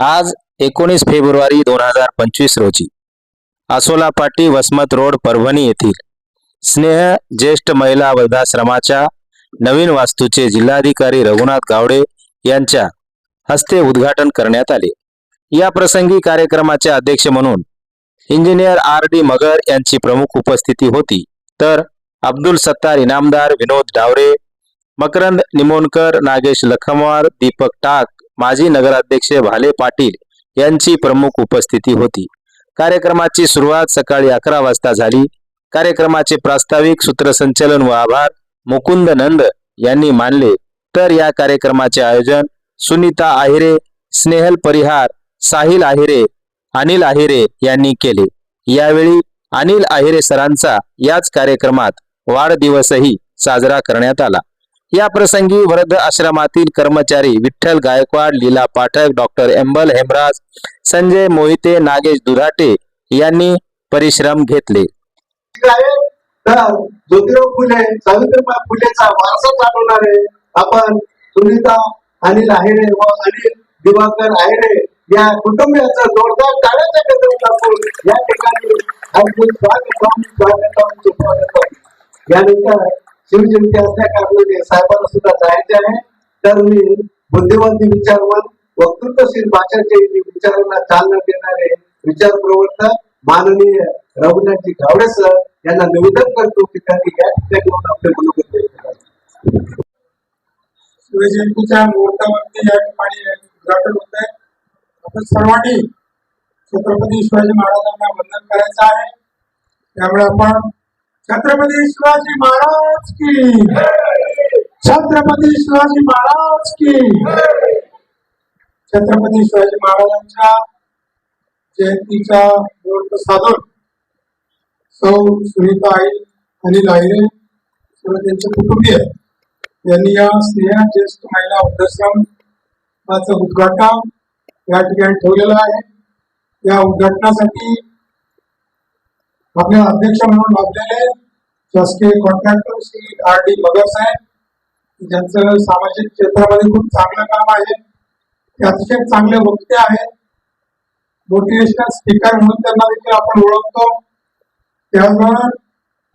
आज एकोणीस फेब्रुवारी दोन हजार पंचवीस रोजी आसोला पाटी वसमत रोड परभणी येथील स्नेह ज्येष्ठ महिला वृद्धाश्रमाच्या नवीन वास्तूचे जिल्हाधिकारी रघुनाथ गावडे यांच्या हस्ते उद्घाटन करण्यात आले. या प्रसंगी कार्यक्रमाचे अध्यक्ष म्हणून इंजिनियर आर डी मगर यांची प्रमुख उपस्थिती होती. तर अब्दुल सत्तार इनामदार विनोद डावरे मकरंद निमोणकर नागेश लखमवार दीपक टाक माजी नगराध्यक्ष भाले पाटील यांची प्रमुख उपस्थिती होती. कार्यक्रमाची सुरुवात सकाळी अकरा वाजता झाली. कार्यक्रमाचे प्रास्ताविक सूत्रसंचलन व आभार मुकुंद नंद यांनी मानले. तर या कार्यक्रमाचे आयोजन सुनीता आहिरे स्नेहल परिहार साहिल आहिरे अनिल आहिरे यांनी केले. यावेळी अनिल आहिरे सरांचा याच कार्यक्रमात वाढदिवसही साजरा करण्यात आला. या प्रसंगी वृद्ध आश्रमातील कर्मचारी विठ्ठल गायकवाड लीला पाठक डॉक्टर एम्बल हेमराज संजय मोहिते नागेश दुधाटे यांनी परिश्रम घेतले ज्योतिराव फुले सावित्रीबाई फुलेचा वारसा चालवणारे आपण सुनीता अनिल आहेरे व अनिल दिवाकर आहेरे या कुटुंबियाचं जोरदार टाळ्याच्या गजरात टाकून या ठिकाणी आपले स्वागत स्वागत स्वागत यानंतर शिवजयंती असल्या कारणाने साहेबांना सुद्धा जायचे आहे. तर मी बुद्धिवादी विचारवान वक्तृत्वशील भाषाचे विचारांना चालना देणारे विचार प्रवर्तक माननीय रघुनाथजी गावडे सर यांना निवेदन करतो की त्यांनी या ठिकाणी आपले मनोगत व्यक्त शिवजयंतीच्या मुहूर्तावरती या ठिकाणी उद्घाटन होत आहे आपण सर्वांनी छत्रपती शिवाजी महाराजांना वंदन करायचं आहे. त्यामुळे आपण छत्रपती शिवाजी महाराज की. छत्रपती शिवाजी महाराज की. छत्रपती शिवाजी महाराजांच्या जयंतीचा मुहूर्त साधून सौ सुनीता आई अनिल आहिरे सर्व त्यांचे कुटुंबीय. यांनी या स्नेहा ज्येष्ठ महिला वृद्धाश्रमाचं उद्घाटन या ठिकाणी ठेवलेलं आहे. या उद्घाटनासाठी आपल्या अध्यक्ष म्हणून लाभलेले शासकीय contractor Shri R D Magar साहेब ज्यांचं सामाजिक क्षेत्रामध्ये खूप चांगलं काम आहे. ते अतिशय चांगले वक्ते आहेत. मोटिवेशनल स्पीकर म्हणून त्यांना देखील आपण ओळखतो. त्याचबरोबर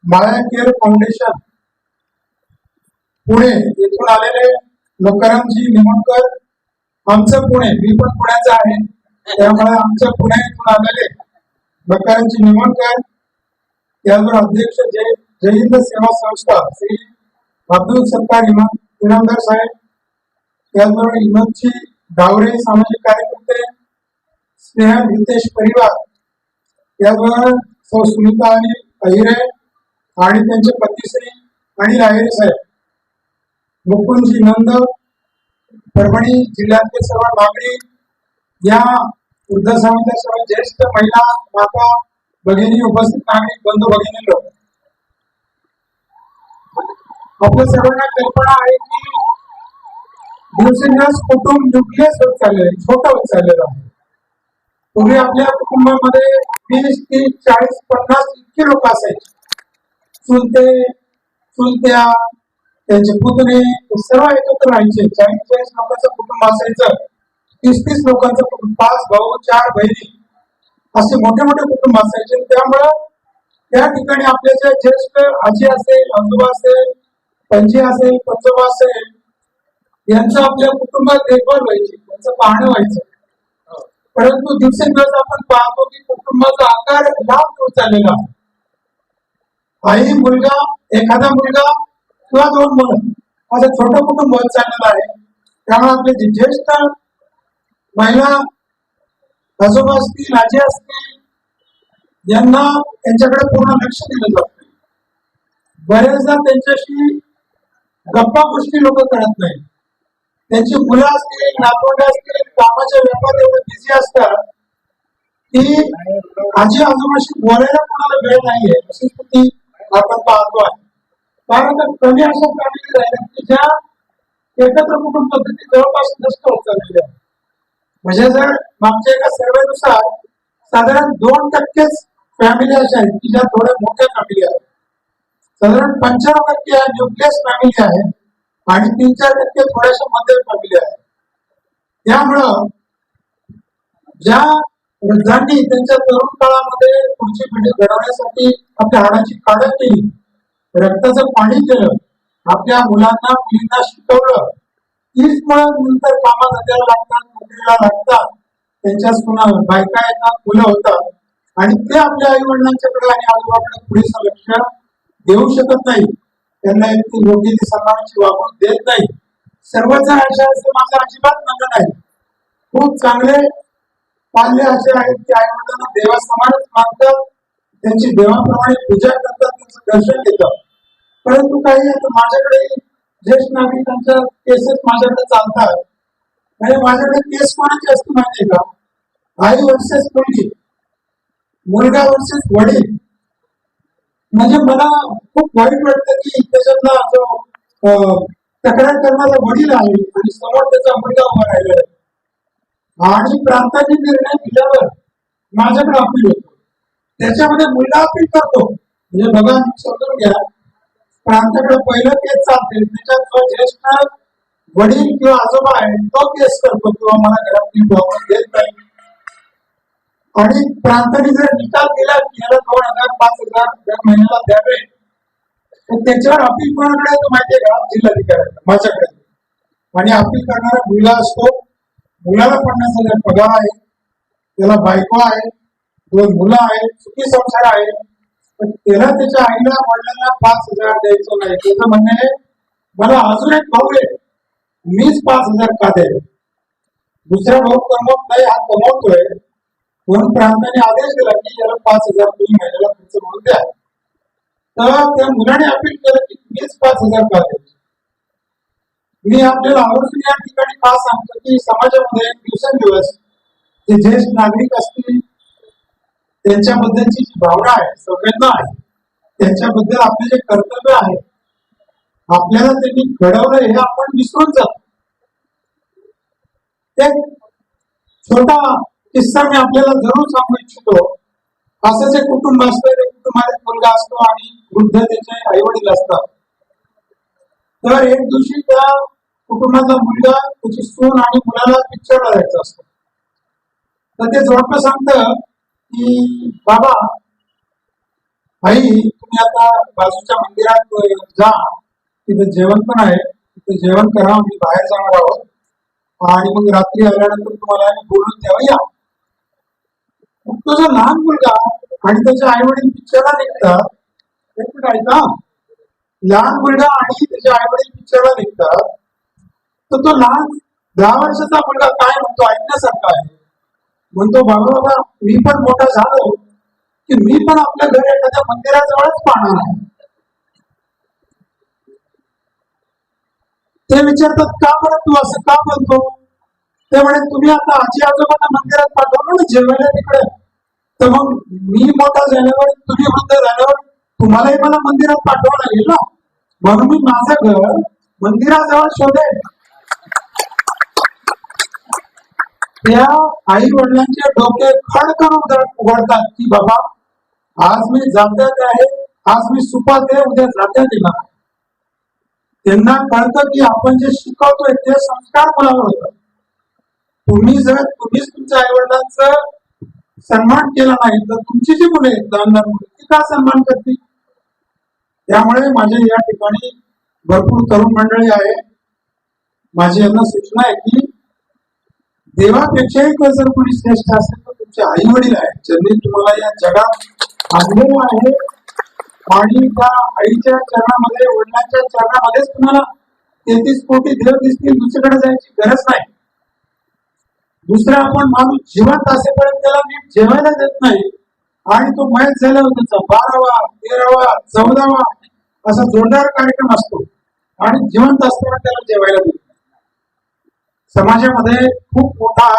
माया केअर फाउंडेशन पुणे येथून आलेले लोकारामजी निमणकर आमचं पुणे मी पण पुण्याचा आहे. त्यामुळे आमचं पुणे येथून आलेले लोकारामजी निमणकर त्याचबरोबर अध्यक्ष जय जय हिंद सेवा संस्था. श्री अब्दुल सत्तार इमाम इनामदार साहेब. त्याचबरोबर इमतजी डावरे सामाजिक कार्यकर्ते स्नेहा हितेश परिवार. त्याचबरोबर सौ सुनीता आणि अहिरे आणि त्यांचे पतीश्री आणि लाहिरे साहेब. मुकुंदजी नंद परभणी जिल्ह्यातले सर्व नागरिक या वृद्ध समाजाच्या सर्व ज्येष्ठ महिला माता भगिनी उपस्थित नागरिक बंधू भगिनी आपल्या सर्वांना कल्पना आहे की दिवसेंदिवस कुटुंब न्यूक्लियस होत चाललेलं आहे छोटं होत चाललेलं आहे पूर्वी आपल्या कुटुंबामध्ये वीस तीस चाळीस पन्नास इतके लोक असायचे. चुलते चुलत्या त्यांचे पुतणे सर्व एकत्र राहायचे. चाळीस चाळीस लोकांचं कुटुंब असायचं. तीस तीस लोकांचं कुटुंब पाच भाऊ चार बहिणी असे मोठे मोठे कुटुंब असायचे. त्यामुळं त्या ठिकाणी आपल्या ज्येष्ठ आजी असेल आजोबा असेल पणजी असेल पंजोबा असेल यांचं आपल्या कुटुंबात देखभाल व्हायची त्यांचं पाहणं व्हायचं. परंतु दिवसेंदिवस आपण पाहतो की कुटुंबाचा आकार लांब होत चाललेला आहे. आई मुलगा एखादा मुलगा किंवा दोन मुलं असं छोटं कुटुंब होत चाललेलं आहे. त्यामुळे आपले जे ज्येष्ठ महिला आजोबा असतील आजी असतील यांना त्यांच्याकडे पूर्ण लक्ष दिलं जात. बऱ्याचदा त्यांच्याशी गप्पा गोष्टी लोक करत नाही त्यांची मुलं असतील नातवंड असतील कामाच्या व्यापार एवढे बिझी असतात की आजी आजोबाशी बोलायला कोणाला वेळ नाहीये. अशी स्थिती आपण पाहतो आहे. कारण तर कमी अशा फॅमिली राहिल्या की ज्या एकत्र कुटुंब पद्धती जवळपास नष्ट होत चाललेल्या म्हणजे जर मागच्या एका सर्वेनुसार साधारण दोन टक्केच फॅमिली अशा आहेत की ज्या थोड्या मोठ्या फॅमिली आहेत. साधारण पंच्याण्णव टक्के न्यूक्लियस फॅमिली आहे आणि तीन चार टक्के थोड्याशा मध्यम फॅमिली आहे. त्यामुळं ज्या वृद्धांनी त्यांच्या तरुण काळामध्ये पुढची पिढी घडवण्यासाठी आपल्या हाडाची काढ केली रक्ताचं पाणी केलं आपल्या मुलांना मुलींना शिकवलं तीच मुळात नंतर कामात जायला लागतात नोकरीला लागतात त्यांच्या सुना बायका येतात मुलं होतात आणि ते आपल्या आई वडिलांच्याकडे आणि आजोबाकडे पुढे लक्ष देऊ शकत नाही. त्यांना एक योग्य ती सन्मानाची वागणूक देत नाही. सर्वजण आशा असते माझं अजिबात म्हणणं नाही खूप चांगले पाल्य असे आहेत की आई वडिलांना देवासमानच मानतात. त्यांची देवाप्रमाणे पूजा करतात त्यांचं दर्शन घेतात. परंतु काही आता माझ्याकडे ज्येष्ठ नागरिकांच्या केसेस माझ्याकडे चालतात. म्हणजे माझ्याकडे केस कोणाची असते माहितीये का? आई वर्सेस मुलगी. मुलगा वर्सेस वडील. म्हणजे मला खूप वाईट वाटतं की त्याच्यातला जो अं, तक्रार करणारा वडील आहे आणि समोर त्याचा मुलगा उभा राहिला आहे. आणि प्रांताने निर्णय दिल्यावर माझ्याकडे अपील होतो. त्याच्यामध्ये मुलगा अपील करतो. म्हणजे बघा समजून घ्या प्रांताकडे पहिलं केस चालते त्याच्यात जो ज्येष्ठ वडील किंवा आजोबा आहे तो केस करतो किंवा मला घरात देत नाही. आणि प्रांताने जर निकाल दिला की याला दोन हजार पाच हजार दर महिन्याला द्यावे. तर त्याच्यावर अपील कोणाकडे येतो माहितीये का? जिल्हाधिकाऱ्यांना माझ्याकडे. आणि अपील करणारा मुलगा असतो. मुलाला पडण्याचा पगार आहे. त्याला बायको आहे. दोन मुलं आहेत. सुखी संसार आहे. पण त्याला त्याच्या आईला वडिलांना पाच हजार द्यायचं नाही. त्याचं म्हणणं आहे मला अजून एक भाऊ आहे. मीच पाच हजार का द्यावे दुसरा भाऊ कमवत नाही हा कमवतोय. म्हणून प्रांताने आदेश दिला की याला पाच हजार तुम्ही महिन्याला खर्च म्हणून द्या. तर त्या मुलाने अपील केलं की मीच पाच हजार का द्यायचे मी आपल्याला आवर्जून या ठिकाणी का सांगतो की समाजामध्ये दिवसेंदिवस जे ज्येष्ठ नागरिक असतील त्यांच्याबद्दलची जी भावना आहे संवेदना आहे त्यांच्याबद्दल आपले जे कर्तव्य आहे आपल्याला त्यांनी घडवलं हे आपण विसरून जातो. एक छोटा किस्सा मी आपल्याला जरूर सांगू इच्छितो. असं जे कुटुंब असतं ते कुटुंबात मुलगा असतो आणि वृद्ध त्याचे आई वडील असतात. तर एक दिवशी त्या कुटुंबाचा मुलगा त्याची सून आणि मुलाला पिक्चरला जायचं असतं. तर ते जोडपं सांगतं की बाबा आई तुम्ही आता बाजूच्या मंदिरात जा. तिथे जेवण पण आहे. तिथे जेवण करा. आम्ही बाहेर जाणार आहोत. आणि मग रात्री आल्यानंतर तुम्हाला बोलून द्यावं या. तुझा लहान मुलगा आणि त्याचे आई वडील पिक्चरला निघतात ऐका लहान मुलगा आणि त्याचे आई वडील पिक्चरला निघतात तर तो लहान दहा वर्षाचा मुलगा काय म्हणतो ऐकण्यासारखा आहे? म्हणतो बाबा बाबा मी पण मोठा झालो की मी पण आपल्या घरी एखाद्या मंदिराजवळच पाहणार आहे. ते विचारतात का बरं तू असं का बोलतो? ते म्हणे तुम्ही आता आजी आजोबांना मंदिरात पाठवलं ना जेवायला तिकडे? तर मग मी मोठा झाल्यावर तुम्ही वृद्ध झाल्यावर तुम्हालाही मला मंदिरात पाठवावं लागेल ना? म्हणून मी माझं घर मंदिराजवळ शोधेल त्या आई वडिलांचे डोके खड करून उघडतात की बाबा आज मी जात्यात आहे आज मी सुपात आहे उद्या जात्यात येणार त्यांना कळतं की आपण जे शिकवतोय ते संस्कार मुलावर होतात. तुम्ही जर तुम्हीच तुमच्या आई वडिलांचं सन्मान केला नाही तर तुमची जी मुले आहेत लहान लहान मुले ती का सन्मान करतील? त्यामुळे माझे या ठिकाणी भरपूर तरुण मंडळी आहे. माझी यांना सूचना आहे की देवापेक्षाही जर कोणी श्रेष्ठ असेल तर तुमचे आई वडील आहेत. ज्यांनी तुम्हाला या जगात आणलेलं आहे आणि त्या आईच्या चरणामध्ये वडिलांच्या चरणामध्येच तुम्हाला तेहतीस कोटी देव दिसतील दुसरीकडे जायची गरज नाही. दुसरा आपण माणूस जिवंत असेपर्यंत त्याला नीट जेवायला देत नाही. आणि तो मयत झाल्यावर त्याचा बारावा तेरावा चौदावा असा जोरदार कार्यक्रम असतो. आणि जिवंत असताना त्याला जेवायला देत नाही. समाजामध्ये खूप मोठा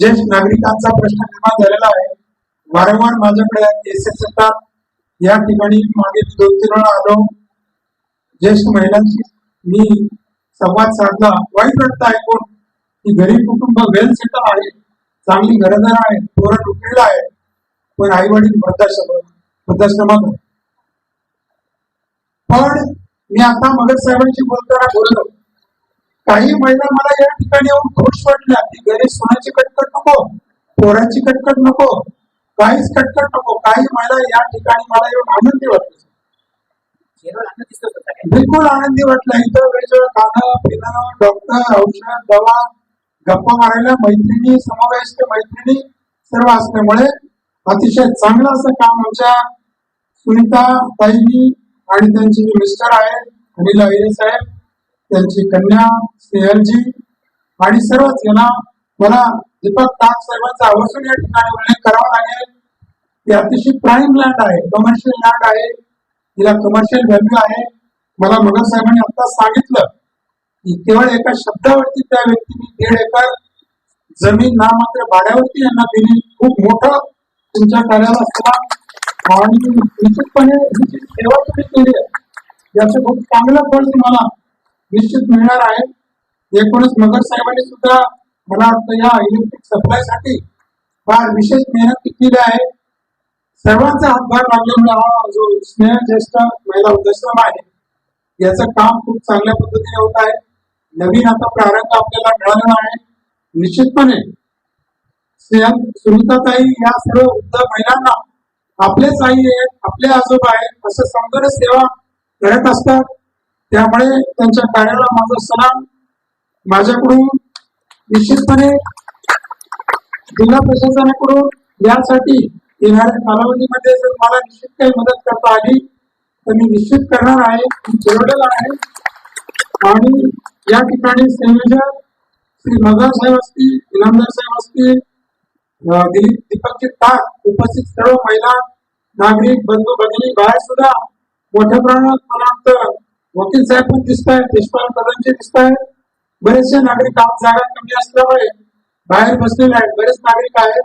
ज्येष्ठ नागरिकांचा प्रश्न निर्माण झालेला आहे. वारंवार माझ्याकडे केसेस येतात या ठिकाणी मागे दोन तीन वेळा आलो ज्येष्ठ महिलांशी मी संवाद साधला. वाईट वाटतं ऐकून. की गरीब कुटुंब वेल सेटल आहे चांगली घरदार आहे पोरं नोकरीला आहे पण आई वडील वृद्धाश्रम वृद्धाश्रमात पण मी आता मगत साहेबांशी बोलताना बोललो. काही महिला मला या ठिकाणी येऊन खुश वाटल्या की घरी सोन्याची कटकट नको पोराची कटकट नको काहीच कटकट नको काही महिला या ठिकाणी मला येऊन आनंदी वाटली. बिलकुल आनंदी वाटलं इथं वेळेवर खाणं पिणं डॉक्टर औषध दवा गप्पा मारायला मैत्रिणी समवयस्क मैत्रिणी सर्व असल्यामुळे अतिशय चांगलं असं काम आमच्या सुनीता ताईनी आणि त्यांचे जे मिस्टर आहेत अनिल अहिरे साहेब त्यांची कन्या स्नेहलजी आणि सर्वच यांना मला दीपक ताक साहेबांचा आवर्जून या ठिकाणी उल्लेख करावा लागेल. ही अतिशय प्राईम लँड आहे कमर्शियल लँड आहे तिला कमर्शियल व्हॅल्यू आहे. मला मगर साहेबांनी आता सांगितलं केवळ एका शब्दावरती त्या व्यक्तीने दीड एकर जमीन नामात्र भाड्यावरती यांना दिली. खूप मोठं तुमच्या कार्याला सलाम आणि निश्चितपणे सेवा तुम्ही केली आहे. याचं खूप चांगलं फळ तुम्हाला निश्चित मिळणार आहे. एकूणच मगर साहेबांनी सुद्धा मला वाटतं या इलेक्ट्रिक सप्लायसाठी फार विशेष मेहनत केली आहे. सर्वांचा हातभार लागल्यामुळे हा जो स्नेह ज्येष्ठ महिला उद्याश्रम आहे याचं काम खूप चांगल्या पद्धतीने होत आहे. नवीन आता प्रारंभ आपल्याला मिळालेला आहे. निश्चितपणे स्वयं सुनीताताई या सर्व वृद्ध महिलांना आपलेच आई आहेत आपले आजोबा आहेत असं समजून सेवा करत असतात. त्यामुळे त्यांच्या कार्याला माझा सलाम. माझ्याकडून निश्चितपणे जिल्हा प्रशासनाकडून यासाठी येणाऱ्या कालावधीमध्ये जर मला निश्चित काही मदत करता आली तर मी निश्चित करणार आहे. मी ठरवलेलं आहे आणि या ठिकाणी संयोजक श्री मगर साहेब असतील इनामदार साहेब असतील दिलीप दीपकचे ताक उपस्थित सर्व महिला नागरिक बंधू भगिनी बाहेर सुद्धा मोठ्या प्रमाणात मला वाटतं वकील साहेब पण दिसत आहेत देशपाल कदमचे दिसत आहेत बरेचसे नागरिक आज जागा कमी असल्यामुळे बाहेर बसलेले आहेत. बरेच नागरिक आहेत.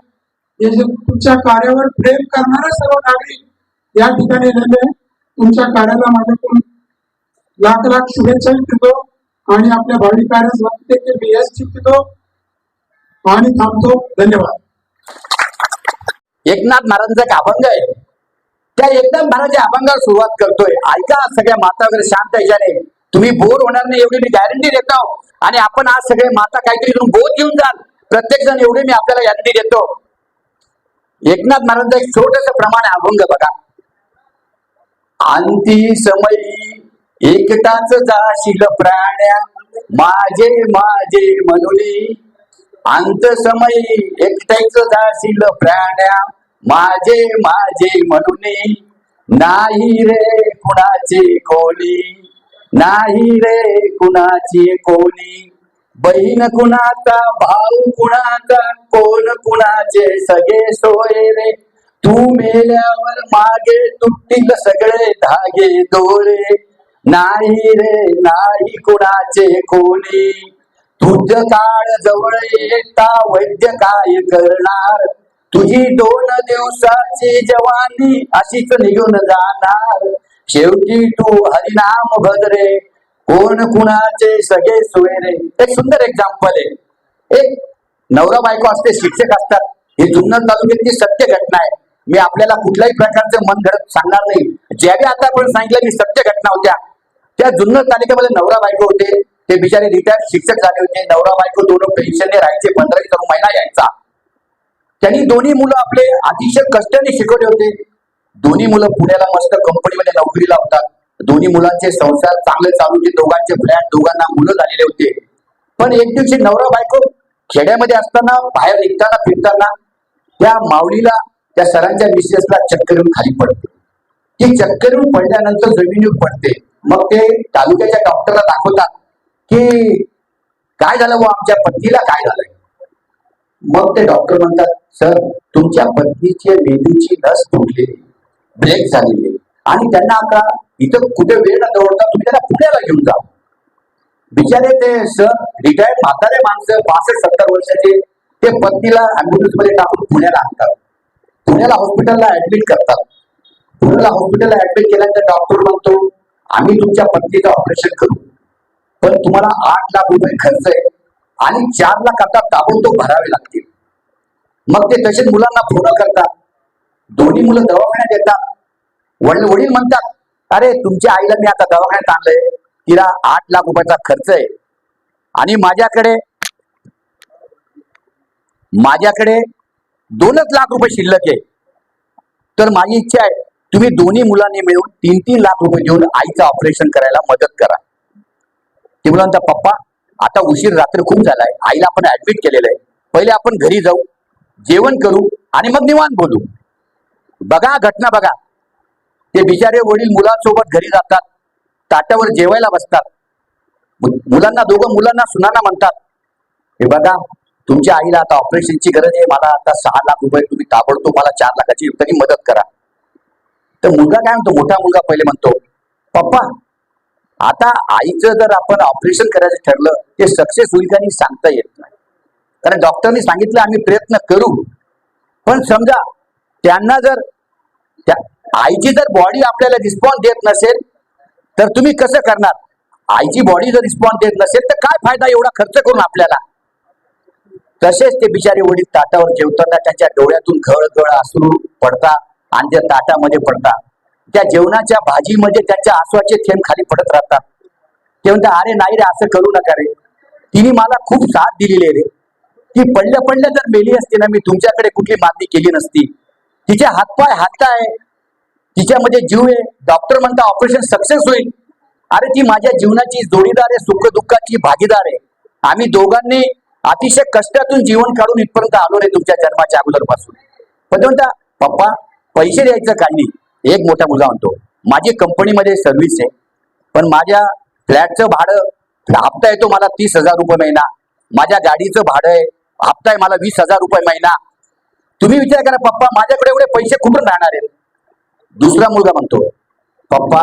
हे जे तुमच्या कार्यावर प्रेम करणारे सर्व नागरिक या ठिकाणी आलेले तुमच्या कार्याला माझ्याकडून लाख लाख शुभेच्छा देतो. आणि आपल्या भावी वाटते की मी यश चिंतितो आणि थांबतो. धन्यवाद. एकनाथ महाराजांचा एक अभंग आहे. त्या एकनाथ महाराजांच्या अभंगावर सुरुवात करतोय. ऐका सगळ्या माता वगैरे शांत याच्याने. तुम्ही बोर होणार नाही एवढी मी गॅरंटी देतो. आणि आपण आज सगळे माता काहीतरी बोध घेऊन जाल. प्रत्येक जण एवढी मी आपल्याला गॅरंटी देतो. एकनाथ महाराजांचा एक छोटस प्रमाण अभंग बघा. अंती समयी एकटाच जाशील प्राण्या माझे माझे म्हणून. अंत समयी एकट्याच जाशील प्राण्या माझे माझे म्हणून. नाही रे कुणाचे कोणी नाही रे कुणाची कोणी बहीण कुणाचा भाऊ कुणाचा कोण कुणाचे सगळे सोय रे. तू मेल्यावर मागे तुटतील सगळे धागे दोरे. नाही रे नाही कुणाचे कोणी. तुझ काळ जवळ येता वैद्य काय करणार? तुझी दोन दिवसाची जवानी अशीच निघून जाणार. शेवटी तू हरिनाम भद्रे कोण कुणाचे सगळे सोयरे एक सुंदर एक्झाम्पल आहे. एक नवरा बायको असते शिक्षक असतात. ही जुन्नर तालुक्यातली सत्य घटना आहे. मी आपल्याला कुठल्याही प्रकारचं मन घडत सांगणार नाही. ज्यावेळी आता आपण सांगितलं की सत्य घटना होत्या त्या जुन्नर तालुक्यामध्ये नवरा बायको होते. ते बिचारे रिटायर्ड शिक्षक झाले होते. नवरा बायको दोन पेन्शनने राहायचे. पंधरा तरुण महिना यायचा. त्यांनी दोन्ही मुलं आपले अतिशय कष्टाने शिकवले होते. दोन्ही मुलं पुण्याला मस्त कंपनीमध्ये नोकरीला होतात. दोन्ही मुलांचे संसार चांगले चालू होते. दोघांचे फ्लॅट दोघांना मुलं झालेले होते. पण एक दिवशी नवरा बायको खेड्यामध्ये असताना बाहेर निघताना फिरताना त्या माऊलीला त्या सरांच्या मिसेसला चक्कर येऊन खाली पडते. ती चक्कर येऊन पडल्यानंतर जमिनीवर पडते. मग ते तालुक्याच्या डॉक्टरला दाखवतात की काय झालं व आमच्या पत्नीला काय झालंय? मग ते डॉक्टर म्हणतात सर तुमच्या पत्नीची मेंदूची लस तुटलेली ब्रेक झालेली आणि त्यांना आता इथं कुठे वेळ न दौडता तुम्ही त्याला पुण्याला घेऊन जा. बिचारे ते सर रिटायर्ड म्हातारे माणसं पासष्ट सत्तर वर्षाचे ते पत्नीला अँब्युलन्समध्ये टाकून पुण्याला आणतात. पुण्याला हॉस्पिटलला ऍडमिट करतात. पुण्याला हॉस्पिटलला ऍडमिट केल्यानंतर डॉक्टर म्हणतो आम्ही तुमच्या पत्नीचं ऑपरेशन करू. पण तुम्हाला आठ लाख रुपये खर्च आहे आणि चार लाख आता ताबडतोब भरावे लागतील. मग ते तसेच मुलांना फोन करतात. दोन्ही मुलं दवाखान्यात येतात. वडील वडील म्हणतात अरे तुमच्या आईला मी आता दवाखान्यात आणलंय. तिला आठ लाख रुपयाचा खर्च आहे. आणि माझ्याकडे माझ्याकडे दोनच लाख रुपये शिल्लक आहे. तर माझी इच्छा आहे तुम्ही दोन्ही मुलांनी मिळून तीन तीन लाख रुपये देऊन आईचं ऑपरेशन करायला मदत करा. ते मुलांचा पप्पा आता उशीर रात्र खूप झालाय. आईला आपण ऍडमिट केलेलं आहे. पहिले आपण घरी जाऊ जेवण करू आणि मग निवांत बोलू. बघा घटना बघा. ते बिचारे वडील मुलांसोबत घरी जातात. ताटावर जेवायला बसतात. मुलांना दोघं मुलांना सुनाना म्हणतात. हे बघा तुमच्या आईला आता ऑपरेशनची गरज आहे. मला आता सहा लाख रुपये तुम्ही ताबडतोब मला चार लाखाची तरी मदत करा. तर मुलगा काय म्हणतो? मोठा मुलगा पहिले म्हणतो पप्पा आता आईचं जर आपण ऑपरेशन करायचं ठरलं ते सक्सेस होईल का नाही सांगता येत नाही. कारण डॉक्टरनी सांगितलं आम्ही प्रयत्न करू. पण समजा त्यांना जर त्या आईची जर बॉडी आपल्याला रिस्पॉन्स देत नसेल तर तुम्ही कसं करणार? आईची बॉडी जर रिस्पॉन्स देत नसेल तर काय फायदा एवढा खर्च करून आपल्याला? तसेच ते बिचारे वडील ताटावर जेवताना त्यांच्या डोळ्यातून घळ घळ अश्रू पडतात. आणि त्या ताटामध्ये पडतात. त्या जेवणाच्या भाजीमध्ये त्यांच्या आसवाचे थेंब खाली पडत राहतात. ते म्हणतात अरे नाही रे असं करू नका रे. तिने मला खूप साथ दिलेली आहे रे. ती पडल्या पडल्या जर मेली असते ना मी तुमच्याकडे कुठली मागणी केली नसती. तिचे हातपाय आहे तिच्यामध्ये जीव आहे. डॉक्टर म्हणता ऑपरेशन सक्सेस होईल. अरे ती माझ्या जीवनाची जोडीदार आहे सुख दुःखाची भागीदार आहे. आम्ही दोघांनी अतिशय कष्टातून जीवन काढून इथपर्यंत आलो रे तुमच्या जन्माच्या अगोदरपासून. पण ते म्हणता पप्पा पैसे द्यायचं काही नाही. एक मोठा मुलगा म्हणतो माझी कंपनीमध्ये सर्व्हिस आहे पण माझ्या फ्लॅटचं भाडं हप्ता येतो मला तीस हजार रुपये महिना. माझ्या गाडीचं भाडं आहे हप्ता आहे मला वीस हजार रुपये महिना. तुम्ही विचार करा पप्पा माझ्याकडे एवढे पैसे कुठून राहणार आहेत? दुसरा मुलगा म्हणतो पप्पा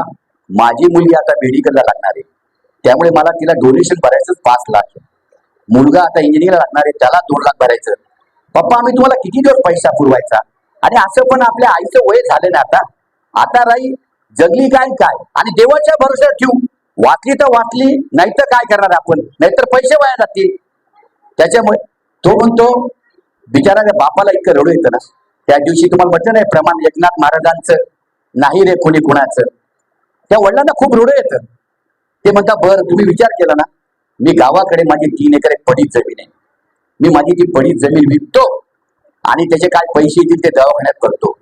माझी मुलगी आता मेडिकलला लागणार आहे. त्यामुळे मला तिला डोनेशन भरायचं पाच लाख मुलगा आता इंजिनिअरला लागणार आहे त्याला दोन लाख भरायचं. पप्पा आम्ही तुम्हाला किती दिवस पैसा पुरवायचा? आणि असं पण आपल्या आईचं वय झालं ना आता. आता राई जगली काय काय? आणि देवाच्या भरोश्यावर ठेवू. वाचली तर वाचली नाही तर काय करणार आपण? नाहीतर पैसे वाया जातील. त्याच्यामुळे तो म्हणतो बिचारा बापाला इतकं रडू येतं ना त्या दिवशी तुम्हाला म्हटलं नाही प्रमाण एकनाथ महाराजांचं नाही रे कोणी कुणाचं. त्या वडिलांना खूप रडू येतं. ते म्हणतात बर तुम्ही विचार केला ना. मी गावाकडे माझी तीन एकर एक पडीत जमीन आहे. मी माझी ती पडीत जमीन विकतो. आणि त्याचे काय पैसे येतील ते दवाखान्यात करतो.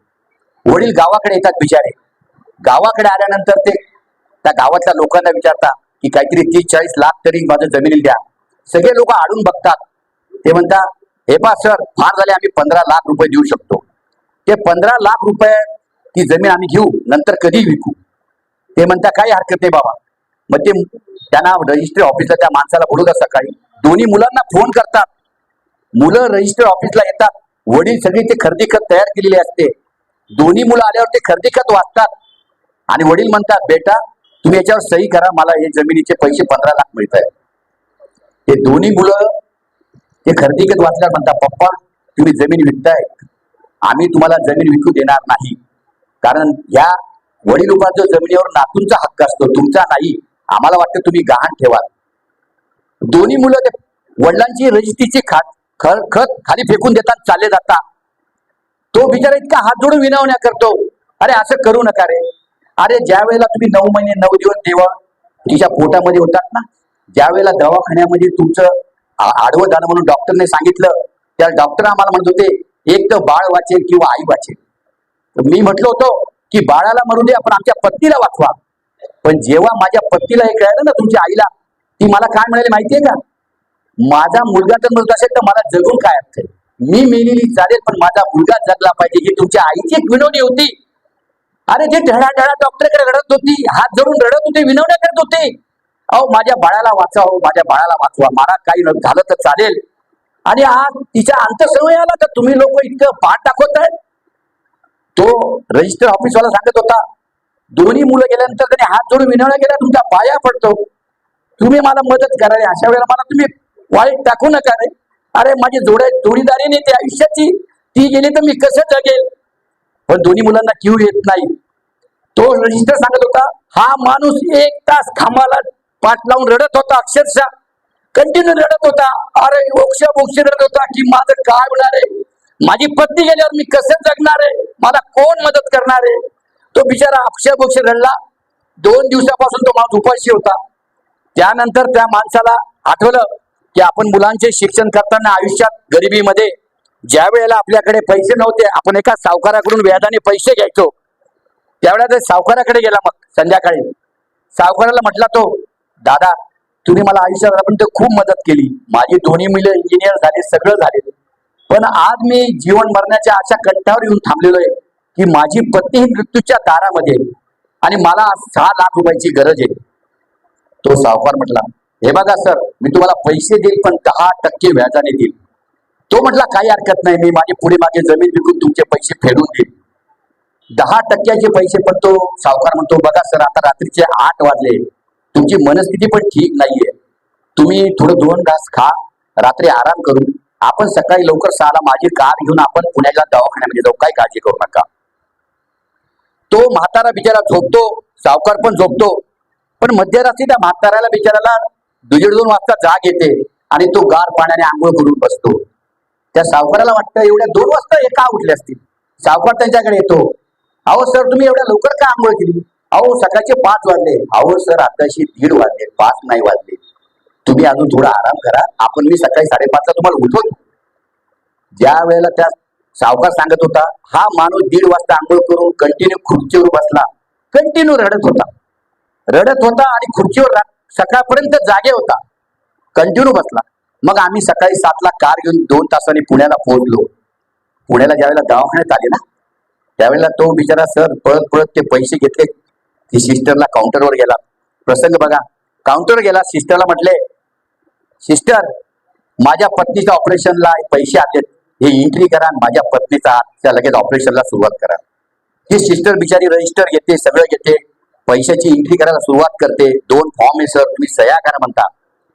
वडील गावाकडे येतात बिचारे. गावाकडे आल्यानंतर ते त्या गावातल्या लोकांना विचारता की काहीतरी तीस चाळीस लाख तरी माझं जमिनी द्या. सगळे लोक आडून बघतात. ते म्हणतात हे पा सर फार झाले आम्ही पंधरा लाख रुपये देऊ शकतो. ते पंधरा लाख रुपये ती जमीन आम्ही घेऊ नंतर कधी विकू. ते म्हणता काही हरकत नाही बाबा. मग ते त्यांना रजिस्ट्री ऑफिसला त्या माणसाला बोलवतात सकाळी. दोन्ही मुलांना फोन करतात. मुलं रजिस्टर ऑफिसला येतात. वडील सगळी ते खरेदी खत तयार केलेले असते. दोन्ही मुलं आल्यावर ते खरेदी खत वाचतात. आणि वडील म्हणतात बेटा तुम्ही याच्यावर सही करा मला हे जमिनीचे पैसे पंधरा लाख मिळत आहेत. हे दोन्ही मुलं ते खरेदी खत वाचल्यावर म्हणतात पप्पा तुम्ही जमीन विकताय. आम्ही तुम्हाला जमीन विकू देणार नाही. कारण या वडील जो जमिनीवर नातूंचा हक्क असतो तुमचा नाही. आम्हाला वाटतं तुम्ही गहाण ठेवा दोन्ही मुलं ते वडिलांची रजिस्ट्रीची खात ख- खत खाली फेकून देतात चालले जाता तो बिचारा इतका हात जोडून विनवण्या करतो. अरे असं करू नका रे. अरे ज्या वेळेला तुम्ही नऊ महिने नऊ दिवस देवा तिच्या पोटामध्ये होतात ना ज्या वेळेला दवाखान्यामध्ये तुमचं आडवं झालं म्हणून डॉक्टरने सांगितलं त्या डॉक्टर आम्हाला म्हणत होते एक तर बाळ वाचेल किंवा आई वाचेल. मी म्हटलं होतं की बाळाला मरू दे आपण आमच्या पत्नीला वाचवा. पण जेव्हा माझ्या पत्नीला हे कळलं ना तुमच्या आईला ती मला काय म्हणाली माहितीये का? माझा मुलगा तर मृत असेल तर मला जगून काय अर्थ मी मेलेली चालेल पण माझा मुलगा जगला पाहिजे. ही तुमच्या आईची एक विनवणी होती. अरे जे ढळा ढळा डॉक्टरकडे रडत होती हात धरून रडत होते विनवण्या करत होते. अहो माझ्या बाळाला वाचवा माझ्या बाळाला वाचवा. मला काही झालं तर चालेल. आणि आज तिच्या अंतसमय आला तर तुम्ही लोक इतकं पाठ दाखवत आहेत. तो रजिस्टर ऑफिसवाला सांगत होता दोन्ही मुलं गेल्यानंतर त्याने हात जोडून विनवण्या केल्या तुमच्या पाया पडतो. तुम्ही मला मदत करावी अशा वेळेला मला तुम्ही वाईट टाकू नका रे. अरे माझी जोड्या जोडीदारी नाही ती आयुष्याची ती गेली तर मी कसं जगेल? पण दोन्ही मुलांना क्यू येत नाही. तो रजिस्टर सांगत होता हा माणूस एक तास खांबाला पाठ लावून रडत होता अक्षरशः. कंटिन्यू रडत होता. अरे मोक्ष मोक्ष रडत होता की माझं काय होणार आहे? माझी पत्नी गेल्यावर मी कसं जगणार आहे? मला कोण मदत करणार आहे? तो बिचारा अक्षर मोक्ष रडला. दोन दिवसापासून तो माणूस उपाशी होता. त्यानंतर त्या माणसाला आठवलं की आपण मुलांचे शिक्षण करताना आयुष्यात गरिबीमध्ये ज्या वेळेला आपल्याकडे पैसे नव्हते आपण एका सावकाराकडून व्याजाने पैसे घ्यायचो. त्यावेळेला ते सावकाराकडे गेला मग संध्याकाळी. सावकाराला म्हटला तो दादा तुम्ही मला आयुष्यापर्यंत खूप मदत केली. माझी दोन्ही मुलं इंजिनियर झाले सगळं झाले पण आज मी जीवन मरण्याच्या अशा कंठावर येऊन थांबलेलो आहे की माझी पत्नी ही मृत्यूच्या दारामध्ये आणि मला सहा लाख रुपयाची गरज आहे. तो सावकार म्हटला हे बघा सर मी तुम्हाला पैसे देईल पण दहा टक्के व्याजाने देईल तो म्हटला काही हरकत नाही मी माझी पुढे माझे जमीन विकून तुमचे पैसे फेडून देईल दहा टक्क्याचे पैसे पण तो सावकार म्हणतो बघा सर आता रात्रीचे आठ वाजले तुमची मनस्थिती पण ठीक नाहीये. तुम्ही थोडं दोन घास खा रात्री आराम करून आपण सकाळी लवकर सहाला माझी कार घेऊन आपण पुण्याला दवाखान्यामध्ये जाऊ. काही काळजी करू नका. तो म्हातारा बिचारा झोपतो सावकार पण झोपतो. पण मध्यरात्री त्या म्हाताऱ्याला बिचाराला दीड दोन वाजता जाग येते आणि तो गार पाण्याने आंघोळ करून बसतो. त्या सावकाराला वाटतं एवढ्या दोन वाजता हे का उठले असतील. सावकार त्यांच्याकडे येतो. अहो सर तुम्ही एवढ्या लवकर का आंघोळ केली? अहो सकाळचे पाच वाजले. अहो सर आताशी दीड वाजले पाच नाही वाजले. तुम्ही अजून थोडा आराम करा आपण मी सकाळी साडेपाचला तुम्हाला उठवतो. ज्या वेळेला त्या सावकार सांगत होता हा माणूस दीड वाजता आंघोळ करून कंटिन्यू खुर्चीवर बसला. कंटिन्यू रडत होता. रडत होता आणि खुर्चीवर रा- सकाळपर्यंत जागे होता. कंटिन्यू बसला. मग आम्ही सकाळी सातला कार घेऊन दोन तासांनी पुण्याला पोहोचलो. पुण्याला ज्यावेळेला दवाखान्यात आले ना त्यावेळेला तो बिचारा सर पळत पळत ते पैसे घेतले. ती सिस्टरला काउंटरवर गेला. प्रसंग बघा काउंटरवर गेला सिस्टरला म्हटले सिस्टर माझ्या पत्नीच्या ऑपरेशनला पैसे आलेत. हे एंट्री करा माझ्या पत्नीचा आजच्या लगेच ऑपरेशनला सुरुवात करा. ही सिस्टर बिचारी रजिस्टर घेते सगळं घेते. पैशाची एंट्री करायला सुरुवात करते. दोन फॉर्म आहे सर तुम्ही सह्या करा म्हणता.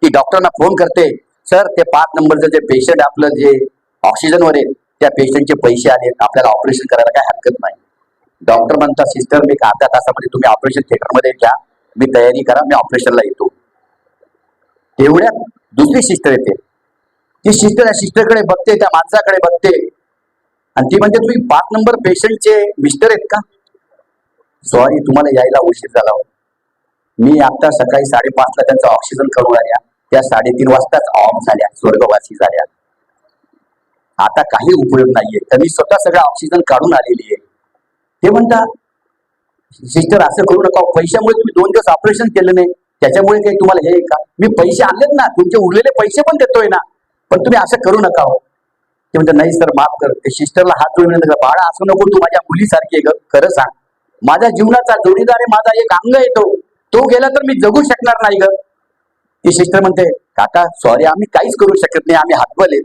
ती डॉक्टरना फोन करते. सर ते पाच नंबरचं जे पेशंट आपलं जे ऑक्सिजनवर आहे त्या पेशंटचे पैसे आले आपल्याला ऑपरेशन करायला काय हरकत नाही. डॉक्टर म्हणतात सिस्टर मी अर्ध्या तासामध्ये तुम्ही ऑपरेशन थिएटरमध्ये घ्या. मी तयारी करा. मी ऑपरेशनला येतो. तेवढ्यात दुसरी सिस्टर येते. ती सिस्टर या सिस्टरकडे बघते त्या माणसाकडे बघते. आणि ती म्हणते तुम्ही पाच नंबर पेशंटचे मिस्टर आहेत का? सॉरी तुम्हाला यायला उशीर झाला हो. मी आता सकाळी साडेपाचला त्यांचा ऑक्सिजन करून आल्या. त्या साडेतीन वाजताच ऑफ झाल्या स्वर्गवासी झाल्या. आता काही उपयोग नाहीये. तर मी स्वतः सगळं ऑक्सिजन काढून आलेली आहे. ते म्हणता सिस्टर असं करू नका. पैशामुळे तुम्ही दोन दिवस ऑपरेशन केलं नाही. त्याच्यामुळे काही तुम्हाला हे आहे का? मी पैसे आणलेत ना. तुमचे उरलेले पैसे पण देतोय ना. पण तुम्ही असं करू नका हो. ते म्हणतात नाही सर माफ कर. ते सिस्टरला हात जोडून बाळा असं नको. तू माझ्या मुलीसारखी ग. खरं सांग. माझ्या जीवनाचा जोडीदार आहे माझा एक अंग आहे तो. तो गेला तर मी जगू शकणार नाही ग. ती सिस्टर म्हणते काका सॉरी आम्ही काहीच करू शकत नाही आम्ही हातवले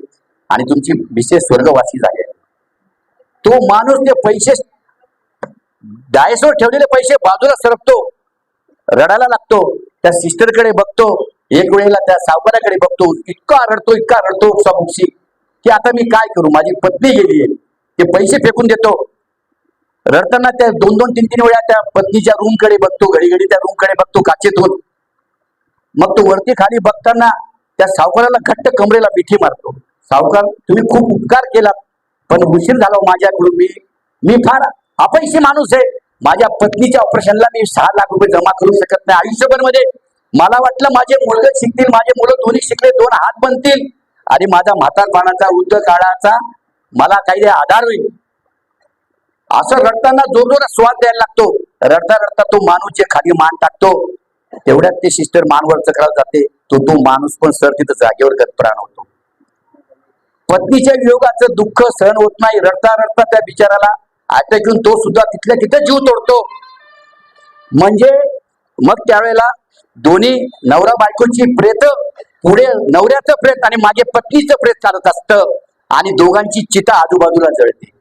आणि तुमची विशेष स्वर्गवासी झाली तो माणूस ते पैसे डायसवर ठेवलेले पैसे बाजूला सरकतो रडायला लागतो त्या सिस्टरकडे बघतो एक वेळेला त्या सावकाराकडे बघतो इतका रडतो इतका रडतो उपसापुपशी की आता मी काय करू? माझी पत्नी गेली आहे. ते पैसे फेकून देतो. रडताना त्या दोन दोन तीन तीन वेळा त्या पत्नीच्या रूमकडे बघतो घडी घडी त्या रूमकडे बघतो काचेतून. मग तो वरती खाली बघताना त्या सावकाराला घट्ट कमरेला मिठी मारतो. सावकार तुम्ही खूप उपकार केला पण उशीर झाला हो माझ्याकडून. मी मी फार अपयशी माणूस आहे. माझ्या पत्नीच्या ऑपरेशनला मी सहा लाख रुपये जमा करू शकत नाही. आयुष्यभरमध्ये मला वाटलं माझे मुलगे शिकतील माझे मुलं दोन्ही शिकले दोन हात बनतील. आणि माझा म्हातारपणाचा वृद्ध काळाचा मला काही आधार होईल. असं रडताना जोर जोरात स्वाद द्यायला लागतो. रडता रडता तो माणूस जे खाली मान टाकतो. तेवढ्यात ते सिस्टर मानवर चक्राला जाते. तो तो माणूस पण सर तिथं जागेवर गतप्राण होतो. पत्नीच्या वियोगाचं दुःख सहन होत नाही. रडता रडता त्या बिचाराला आता घेऊन तो सुद्धा तिथल्या तिथं जीव तोडतो. म्हणजे मग त्यावेळेला दोन्ही नवरा बायकोची प्रेत पुढे नवऱ्याचं प्रेत आणि मागे पत्नीचं प्रेत चालत असतं. आणि दोघांची चिता आजूबाजूला जळते.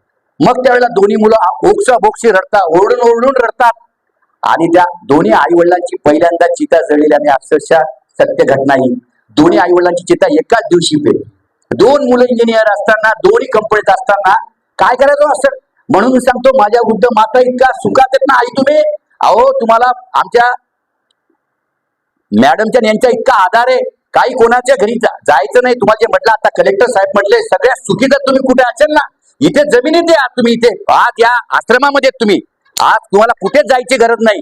मग त्यावेळेला दोन्ही मुलं ओक्सा बोक्सी रडतात ओरडून ओरडून रडतात. आणि त्या दोन्ही आई वडिलांची पहिल्यांदा चिता जळलेली आणि अक्षरशः सत्य घटना ही. दोन्ही आई वडिलांची चिता एकाच दिवशी पेटली दोन मुलं इंजिनियर असताना दोन्ही कंपनीत असताना काय करायचं असं म्हणून मी सांगतो माझ्या वृद्ध माता इतका सुखात येत ना आई तुम्ही? अहो तुम्हाला आमच्या मॅडमच्या आणि यांच्या इतका आधार आहे. काही कोणाच्या घरी जायचं नाही. तुम्हाला जे म्हटलं आता कलेक्टर साहेब म्हटले सगळ्या सुखीत तुम्ही कुठे असेल ना? इथे जमिनीत या आज तुम्ही इथे आज या आश्रमामध्ये तुम्ही. आज तुम्हाला कुठेच जायची गरज नाही.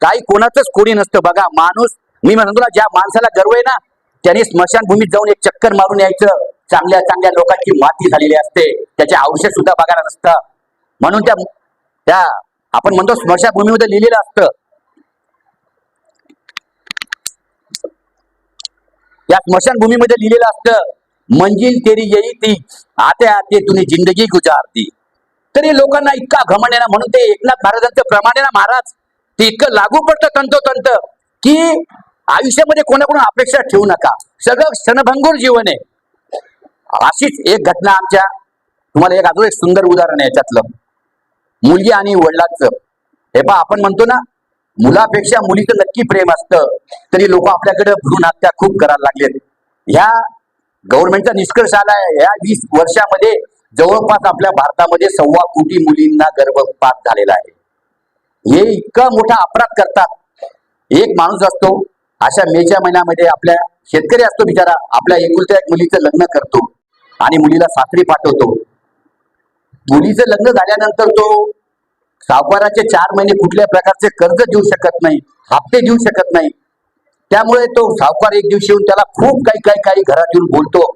काही कोणाचंच कोणी नसतं. बघा माणूस मी म्हणतो ना ज्या माणसाला गर्व आहे ना त्याने स्मशानभूमीत जाऊन एक चक्कर मारून यायचं. चांगल्या चांगल्या लोकांची माती झालेली असते. त्याचे औषध सुद्धा बघायला नसतं. म्हणून त्या त्या आपण म्हणतो स्मशानभूमीमध्ये लिहिलेलं असतं. या स्मशानभूमीमध्ये लिहिलेलं असतं. मंजिल तेरी येई ती आते आते तुम्ही जिंदगी गुजारती तरी लोकांना इतका घमंड आहे ना म्हणून ते एकनाथ महाराजांचं प्रमाण ना महाराज ते इतकं लागू पडतं तंतोतंत की आयुष्यामध्ये कोणाकडून अपेक्षा ठेवू नका. सगळं क्षणभंगूर जीवन आहे. अशीच एक घटना आमच्या तुम्हाला एक अजून एक सुंदर उदाहरण आहे याच्यातलं. मुलगी आणि वडिलांचं. हे पहा आपण म्हणतो ना मुलापेक्षा मुलीचं नक्की प्रेम असतं तरी लोक आपल्याकडे भ्रूण हत्या खूप करायला लागलेत. ह्या गव्हर्नमेंटचा निष्कर्ष आलाय या वीस वर्षामध्ये जवळपास आपल्या भारतामध्ये सव्वा कोटी मुलींना गर्भपात झालेला आहे. हे इतका मोठा अपराध करतात. एक माणूस असतो अशा मेच्या महिन्यामध्ये आपल्या शेतकरी असतो बिचारा आपल्या एकुलत्या एक मुलीचं लग्न करतो आणि मुलीला सासरी पाठवतो. मुलीचं लग्न झाल्यानंतर तो सावकाराचे चार महिने कुठल्या प्रकारचे कर्ज देऊ शकत नाही हप्ते देऊ शकत नाही. त्यामुळे तो सावकार एक दिवशी येऊन त्याला खूप काही काही काही घरात येऊन बोलतो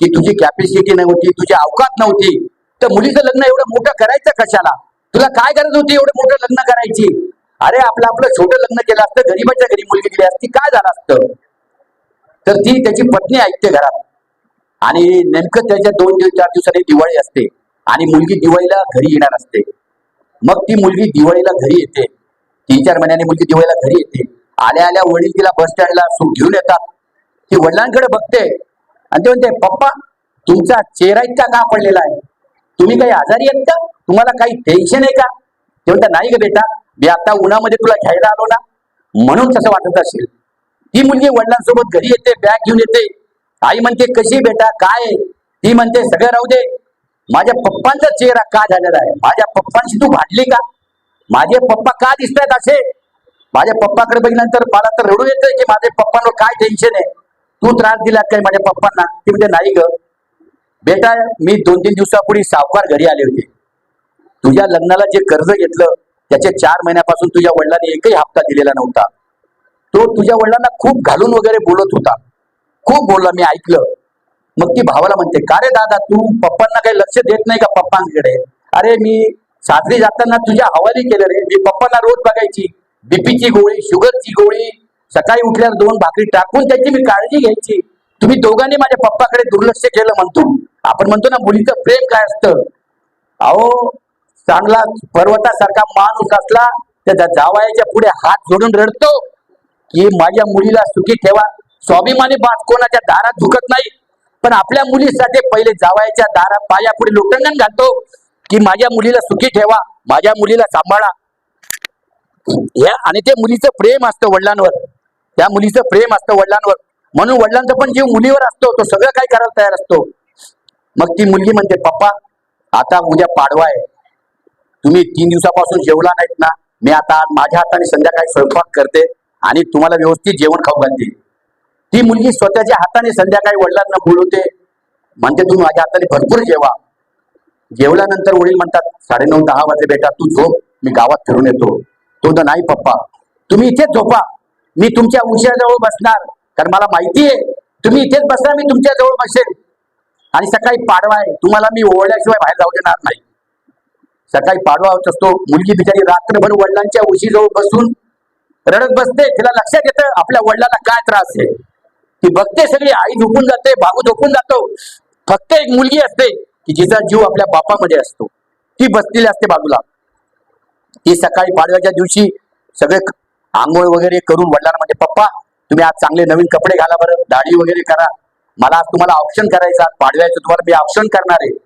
की तुझी कॅपॅसिटी नव्हती तुझी अवकात नव्हती. तर मुलीचं लग्न एवढं मोठं करायचं कशाला? तुला काय गरज होती एवढं मोठं लग्न करायची? अरे आपलं आपलं छोटं लग्न केलं असतं गरीबाच्या घरी मुलगी दिली असती काय झालं असतं? तर ती त्याची पत्नी ऐकते घरात. आणि नेमकं त्याच्या दोन दिवस चार दिवसांनी दिवाळी असते. आणि मुलगी दिवाळीला घरी येणार असते. मग ती मुलगी दिवाळीला घरी येते. तीन चार महिन्याने मुलगी दिवाळीला घरी येते. आल्या आल्या वडील तिला बस स्टँडला घेऊन येतात. ती वडिलांकडे बघते. आणि ते म्हणते पप्पा तुमचा चेहरा इतका का पडलेला आहे? तुम्ही काही आजारी आहेत का? तुम्हाला काही टेन्शन आहे का? ते म्हणतात नाही ग बेटा. मी आता उन्हामध्ये तुला घ्यायला आलो ना. म्हणून तसं वाटत असेल. ती मुलगी वडिलांसोबत घरी येते बॅग घेऊन येते. आई म्हणते कशी बेटा? काय ती म्हणते सगळं राहू दे. माझ्या पप्पांचा चेहरा का झालेला आहे? माझ्या पप्पांशी तू भांडली का? माझे पप्पा का दिसतायत असे? माझ्या पप्पाकडे बघितल्यानंतर मला तर रडू येतंय की माझ्या पप्पांवर काय टेन्शन आहे? तू त्रास दिला काय माझ्या पप्पांना? ते म्हणजे नाही ग. बेटा मी दोन तीन दिवसापूर्वी सावकार घरी आले होते. तुझ्या लग्नाला जे कर्ज घेतलं त्याचे चार महिन्यापासून तुझ्या वडिलांनी एकही हप्ता दिलेला नव्हता. तो तुझ्या वडिलांना खूप घालून वगैरे बोलत होता. खूप बोलला मी ऐकलं. मग ती भावाला म्हणते का रे दादा तू पप्पांना काही लक्ष देत नाही का पप्पांकडे? अरे मी साजरी जाताना तुझ्या हवाली केलं रे मी पप्पांना रोज बघायची. बीपीची गोळी शुगरची गोळी सकाळी उठल्यावर दोन भाकरी टाकून त्याची मी काळजी घ्यायची. तुम्ही दोघांनी माझ्या पप्पाकडे दुर्लक्ष केलं म्हणतो. आपण म्हणतो ना मुलीचं प्रेम काय असतं? अहो चांगला पर्वतासारखा माणूस असला त्याच्या जावायाच्या पुढे हात जोडून रडतो. की माझ्या मुलीला सुखी ठेवा. स्वाभिमानी बात कोणाच्या दारात झुकत नाही. पण आपल्या मुलीसाठी पहिले जावायच्या दारा पाया पुढे लोटंगण घालतो. की माझ्या मुलीला सुखी ठेवा माझ्या मुलीला सांभाळा. ह्या आणि ते मुलीचं प्रेम असतं वडिलांवर. त्या मुलीचं प्रेम असतं वडिलांवर. म्हणून वडिलांचा पण जीव मुलीवर असतो तो सगळं काय करायला तयार असतो. मग ती मुलगी म्हणते पप्पा आता उद्या पाडवा आहे. तुम्ही तीन दिवसापासून जेवला नाहीत ना? मी आता माझ्या हाताने संध्याकाळी स्वयंपाक करते आणि तुम्हाला व्यवस्थित जेवण खाऊ घालते. ती मुलगी स्वतःच्या हाताने संध्याकाळी वडिलांना बोलवते म्हणते तुम्ही माझ्या हाताने भरपूर जेवा. जेवल्यानंतर वडील म्हणतात साडेनऊ दहा वाजे बेटा तू झोप मी गावात फिरून येतो. तो तर नाही पप्पा. तुम्ही इथेच झोपा. मी तुमच्या उशिराजवळ बसणार. कारण मला माहिती आहे तुम्ही इथेच बसणार मी तुमच्या जवळ बसेल आणि सकाळी पाडवा आहे. तुम्हाला मी ओळल्याशिवाय बाहेर जाऊ देणार नाही. सकाळी पाडवा होत असतो. मुलगी बिचारी रात्रभर वडिलांच्या उशीजवळ बसून रडत बसते. तिला लक्षात येतं आपल्या वडिलांना काय त्रास आहे. ती बघते सगळी आई झोपून जाते भाऊ झोपून जातो. फक्त एक मुलगी असते की जिचा जीव आपल्या बापामध्ये असतो. ती बसलेली असते बाजूला. ती सकाळी पाडव्याच्या दिवशी सगळे आंघोळ वगैरे करून वडिलांना म्हणजे पप्पा तुम्ही आज चांगले नवीन कपडे घाला बरं दाढी वगैरे करा. मला आज तुम्हाला ऑप्शन करायचा. पाडव्याचं तुम्हाला मी ऑप्शन करणार आहे.